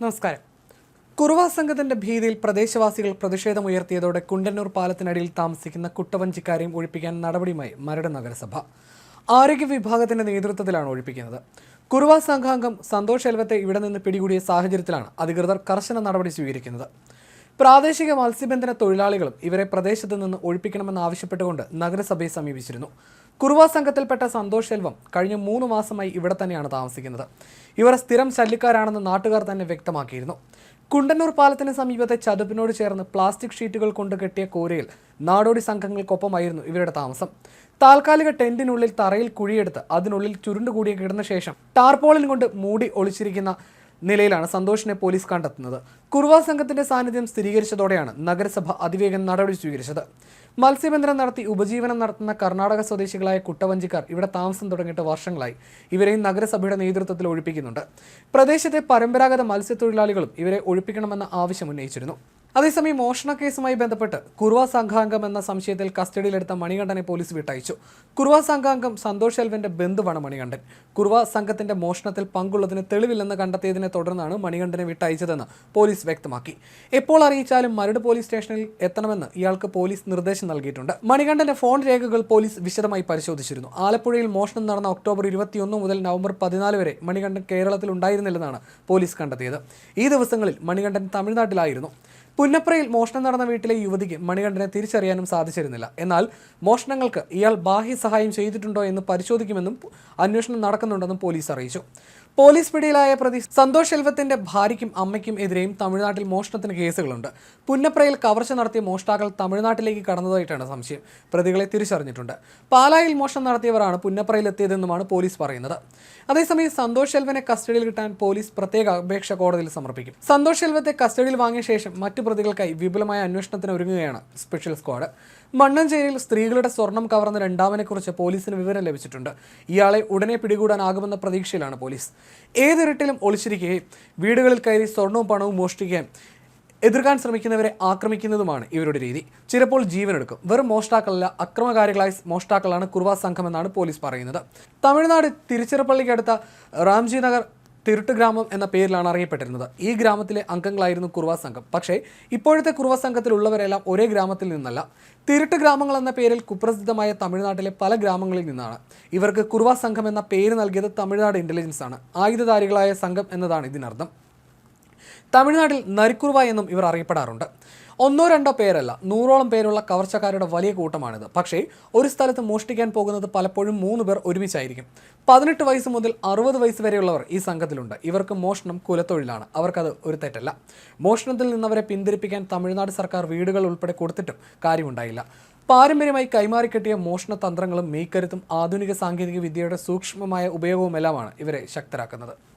നമസ്കാരം. കുറുവ സംഘത്തിന്റെ ഭീതിയിൽ പ്രദേശവാസികൾ പ്രതിഷേധമുയർത്തിയതോടെ കുണ്ടന്നൂർ പാലത്തിനടിയിൽ താമസിക്കുന്ന കുട്ടവഞ്ചിക്കാരെയും ഒഴിപ്പിക്കാൻ നടപടിയുമായി മരട് നഗരസഭ. ആരോഗ്യ വിഭാഗത്തിന്റെ നേതൃത്വത്തിലാണ് ഒഴിപ്പിക്കുന്നത്. കുറുവ സംഘാംഗം സന്തോഷ് എൽവത്തെ ഇവിടെ നിന്ന് പിടികൂടിയ സാഹചര്യത്തിലാണ് അധികൃതർ കർശന നടപടി സ്വീകരിക്കുന്നത്. പ്രാദേശിക മത്സ്യബന്ധന തൊഴിലാളികളും ഇവരെ പ്രദേശത്ത് നിന്ന് ഒഴിപ്പിക്കണമെന്ന് ആവശ്യപ്പെട്ടുകൊണ്ട് നഗരസഭയെ സമീപിച്ചിരുന്നു. കുറുവ സംഘത്തിൽപ്പെട്ട സന്തോഷ് സെൽവം കഴിഞ്ഞ മൂന്ന് മാസമായി ഇവിടെ തന്നെയാണ് താമസിക്കുന്നത്. ഇവർ സ്ഥിരം ശല്യക്കാരാണെന്ന് നാട്ടുകാർ തന്നെ വ്യക്തമാക്കിയിരുന്നു. കുണ്ടന്നൂർ പാലത്തിന് സമീപത്തെ ചതുപ്പിനോട് ചേർന്ന് പ്ലാസ്റ്റിക് ഷീറ്റുകൾ കൊണ്ട് കെട്ടിയ കോരയിൽ നാടോടി സംഘങ്ങൾക്കൊപ്പമായിരുന്നു ഇവരുടെ താമസം. താൽക്കാലിക ടെന്റിനുള്ളിൽ തറയിൽ കുഴിയെടുത്ത് അതിനുള്ളിൽ ചുരുണ്ടുകൂടിയ കിടന്ന ശേഷം ടാർപോളിൻ കൊണ്ട് മൂടി ഒളിച്ചിരിക്കുന്ന നിലയിലാണ് സന്തോഷിനെ പോലീസ് കണ്ടെത്തുന്നത്. കുറുവ സംഘത്തിന്റെ സാന്നിധ്യം സ്ഥിരീകരിച്ചതോടെയാണ് നഗരസഭ അതിവേഗം നടപടി സ്വീകരിച്ചത്. മത്സ്യബന്ധനം നടത്തി ഉപജീവനം നടത്തുന്ന കർണാടക സ്വദേശികളായ കുട്ടവഞ്ചിക്കാർ ഇവിടെ താമസം തുടങ്ങിയിട്ട് വർഷങ്ങളായി. ഇവരെയും നഗരസഭയുടെ നേതൃത്വത്തിൽ ഒഴിപ്പിക്കുന്നുണ്ട്. പ്രദേശത്തെ പരമ്പരാഗത മത്സ്യത്തൊഴിലാളികളും ഇവരെ ഒഴിപ്പിക്കണമെന്ന ആവശ്യം ഉന്നയിച്ചിരുന്നു. അതേസമയം മോഷണ കേസുമായി ബന്ധപ്പെട്ട് കുറുവ സംഘാംഗം എന്ന സംശയത്തിൽ കസ്റ്റഡിയിലെടുത്ത മണികണ്ഠനെ പോലീസ് വിട്ടയച്ചു. കുറുവ സംഘാംഗം സന്തോഷ് എൽവന്റെ ബന്ധുവാണ് മണികണ്ഠൻ. കുറുവ സംഘത്തിന്റെ മോഷണത്തിൽ പങ്കുള്ളതിന് തെളിവില്ലെന്ന് കണ്ടെത്തിയതിനെ തുടർന്നാണ് മണികണ്ഠനെ വിട്ടയച്ചതെന്ന് പോലീസ് വ്യക്തമാക്കി. എപ്പോൾ അറിയിച്ചാലും മരട് പോലീസ് സ്റ്റേഷനിൽ എത്തണമെന്ന് ഇയാൾക്ക് പോലീസ് നിർദ്ദേശം നൽകിയിട്ടുണ്ട്. മണികണ്ഠന്റെ ഫോൺ രേഖകൾ പോലീസ് വിശദമായി പരിശോധിച്ചിരുന്നു. ആലപ്പുഴയിൽ മോഷണം നടന്ന ഒക്ടോബർ ഇരുപത്തിയൊന്ന് മുതൽ നവംബർ പതിനാല് വരെ മണികണ്ഠൻ കേരളത്തിൽ ഉണ്ടായിരുന്നില്ലെന്നാണ് പോലീസ് കണ്ടെത്തിയത്. ഈ ദിവസങ്ങളിൽ മണികണ്ഠൻ തമിഴ്നാട്ടിലായിരുന്നു. പുന്നപ്രയിൽ മോഷണം നടന്ന വീട്ടിലെ യുവതിക്ക് മണികണ്ഠനെ തിരിച്ചറിയാനും സാധിച്ചിരുന്നില്ല. എന്നാൽ മോഷണങ്ങൾക്ക് ഇയാൾ ബാഹ്യ സഹായം ചെയ്തിട്ടുണ്ടോ എന്ന് പരിശോധിക്കുമെന്നും അന്വേഷണം നടക്കുന്നുണ്ടെന്നും പോലീസ് അറിയിച്ചു. പോലീസ് പിടിയിലായ പ്രതി സന്തോഷ് ശെൽവത്തിന്റെ ഭാര്യയ്ക്കും അമ്മയ്ക്കും എതിരെയും തമിഴ്നാട്ടിൽ മോഷണത്തിന് കേസുകളുണ്ട്. പുന്നപ്രയിൽ കവർച്ച നടത്തിയ മോഷ്ടാക്കൾ തമിഴ്നാട്ടിലേക്ക് കടന്നതായിട്ടാണ് സംശയം. പ്രതികളെ തിരിച്ചറിഞ്ഞിട്ടുണ്ട്. പാലായിൽ മോഷണം നടത്തിയവരാണ് പുന്നപ്രയിൽ എത്തിയതെന്നുമാണ് പോലീസ് പറയുന്നത്. അതേസമയം സന്തോഷ് ശെൽവനെ കസ്റ്റഡിയിൽ കിട്ടാൻ പോലീസ് പ്രത്യേക അപേക്ഷ കോടതിയിൽ സമർപ്പിക്കും. സന്തോഷ് ശെൽവത്തെ കസ്റ്റഡിയിൽ വാങ്ങിയ ശേഷം മറ്റു പ്രതികൾക്കായി വിപുലമായ അന്വേഷണത്തിന് ഒരുങ്ങുകയാണ് സ്പെഷ്യൽ സ്ക്വാഡ്. മണ്ണഞ്ചേരിയിൽ സ്ത്രീകളുടെ സ്വർണം കവർന്ന രണ്ടാമനെക്കുറിച്ച് പോലീസിന് വിവരം ലഭിച്ചിട്ടുണ്ട്. ഇയാളെ ഉടനെ പിടികൂടാനാകുമെന്ന പ്രതീക്ഷയിലാണ് പോലീസ്. ഏതിരട്ടിലും ഒളിച്ചിരിക്കുകയും വീടുകളിൽ കയറി സ്വർണവും പണവും മോഷ്ടിക്കുകയും എതിർക്കാൻ ശ്രമിക്കുന്നവരെ ആക്രമിക്കുന്നതുമാണ് ഇവരുടെ രീതി. ചിലപ്പോൾ ജീവനെടുക്കും. വെറും മോഷ്ടാക്കളല്ല അക്രമകാരികളായ മോഷ്ടാക്കളാണ് കുർവ സംഘമെന്നാണ് പോലീസ് പറയുന്നത്. തമിഴ്നാട് തിരുച്ചിറപ്പള്ളിക്കടുത്ത റാംജി നഗർ തിരുട്ട് ഗ്രാമം എന്ന പേരിലാണ് അറിയപ്പെട്ടിരുന്നത്. ഈ ഗ്രാമത്തിലെ അംഗങ്ങളായിരുന്നു കുറുവ സംഘം. പക്ഷേ ഇപ്പോഴത്തെ കുറുവ സംഘത്തിലുള്ളവരെല്ലാം ഒരേ ഗ്രാമത്തിൽ നിന്നല്ല. തിരുട്ട് ഗ്രാമങ്ങൾ എന്ന പേരിൽ കുപ്രസിദ്ധമായ തമിഴ്നാട്ടിലെ പല ഗ്രാമങ്ങളിൽ നിന്നാണ്. ഇവർക്ക് കുറുവ സംഘം എന്ന പേര് നൽകിയത് തമിഴ്നാട് ഇന്റലിജൻസ് ആണ്. ആയുധധാരികളായ സംഘം എന്നതാണ് ഇതിനർത്ഥം. തമിഴ്നാട്ടിൽ നരിക്കുറുവ എന്നും ഇവർ അറിയപ്പെടാറുണ്ട്. ഒന്നോ രണ്ടോ പേരല്ല നൂറോളം പേരുള്ള കവർച്ചക്കാരുടെ വലിയ കൂട്ടമാണിത്. പക്ഷേ ഒരു സ്ഥലത്ത് മോഷ്ടിക്കാൻ പോകുന്നത് പലപ്പോഴും മൂന്ന് പേർ ഒരുമിച്ചായിരിക്കും. പതിനെട്ട് വയസ്സ് മുതൽ അറുപത് വയസ്സ് വരെയുള്ളവർ ഈ സംഘത്തിലുണ്ട്. ഇവർക്ക് മോഷണം കുലത്തൊഴിലാണ്. അവർക്കത് ഒരു തെറ്റല്ല. മോഷണത്തിൽ നിന്നവരെ പിന്തിരിപ്പിക്കാൻ തമിഴ്നാട് സർക്കാർ വീടുകൾ ഉൾപ്പെടെ കൊടുത്തിട്ടും കാര്യമുണ്ടായില്ല. പാരമ്പര്യമായി കൈമാറിക്കെട്ടിയ മോഷണ തന്ത്രങ്ങളും മീക്കരുത്തും ആധുനിക സാങ്കേതിക വിദ്യയുടെ സൂക്ഷ്മമായ ഉപയോഗവുമെല്ലാമാണ് ഇവരെ ശക്തരാക്കുന്നത്.